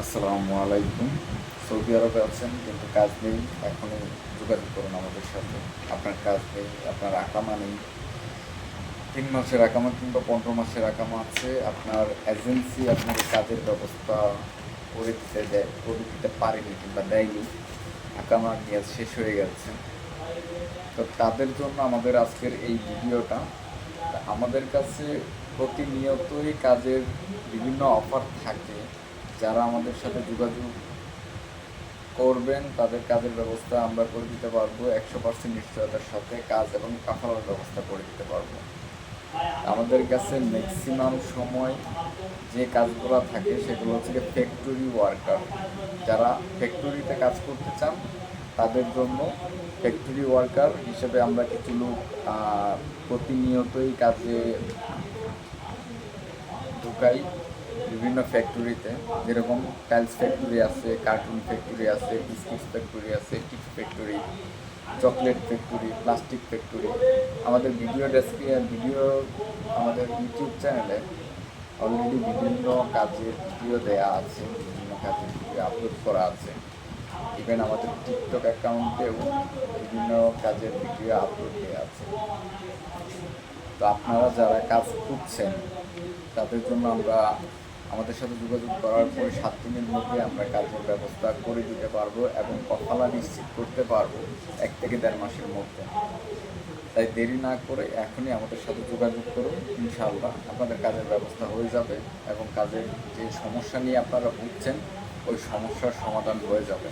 আসসালামু আলাইকুম। সৌদি আরবে আছেন, কিন্তু কাজ নেই। এখনই যোগাযোগ করুন আমাদের সাথে। আপনার কাজ নেই, আপনার আকামা নেই। তিন মাসের আকামা কিংবা পনেরো মাসের আকামা আছে। আপনার এজেন্সি আপনাকে কাজের ব্যবস্থা করে দিতে দেয়, করে দিতে পারেনি কিংবা দেয়নি। আকামা মেয়াদ শেষ হয়ে গেছে। তো তাদের জন্য আমাদের আজকের এই ভিডিওটা, আমাদের কাছে প্রতিনিয়তই কাজের বিভিন্ন অফার থাকে। যারা আমাদের সাথে যোগাযোগ করবেন, তাদের কাজের ব্যবস্থা আমরা করে দিতে পারব, একশো পার্সেন্ট নিশ্চয়তার সাথে কাজ এবং কাফালার ব্যবস্থা করে দিতে পারব। আমাদের কাছে ম্যাক্সিমাম সময় যে কাজগুলো থাকে সেগুলো হচ্ছে ফ্যাক্টরি ওয়ার্কার যারা ফ্যাক্টরিতে কাজ করতে চান, তাদের জন্য ফ্যাক্টরি ওয়ার্কার হিসেবে আমরা কিছু লোক প্রতিনিয়তই কাজে ঢুকাই। বিভিন্ন ফ্যাক্টরিতে যেরকম টাইলস ফ্যাক্টরি আছে কার্টুন ফ্যাক্টরি আছে বিস্কুট ফ্যাক্টরি আছে টিপ factory chocolate factory plastic factory আমাদের ভিডিও ডেসক্রিপশন ভিডিও আমাদের ইউটিউব চ্যানেলে অলরেডি বিভিন্ন কাজের ভিডিও দেয়া আছে, বিভিন্ন কাজের ভিডিও আপলোড করা আছে। ইভেন আমাদের টিকটক অ্যাকাউন্টেও বিভিন্ন কাজের ভিডিও আপলোড দেওয়া আছে। তো আপনারা যারা কাজ খুঁজছেন, তাদের জন্য আমরা আমাদের সাথে যোগাযোগ করার পরে সাত দিনের মধ্যে আমরা কাজের ব্যবস্থা করে দিতে পারব এবং কফালা নিশ্চিত করতে পারব এক থেকে দেড় মাসের মধ্যে। তাই দেরি না করে এখনই আমাদের সাথে যোগাযোগ করুন, ইনশাআল্লাহ আপনাদের কাজের ব্যবস্থা হয়ে যাবে এবং কাজের যে সমস্যা নিয়ে আপনারা ভুগছেন, ওই সমস্যার সমাধান হয়ে যাবে।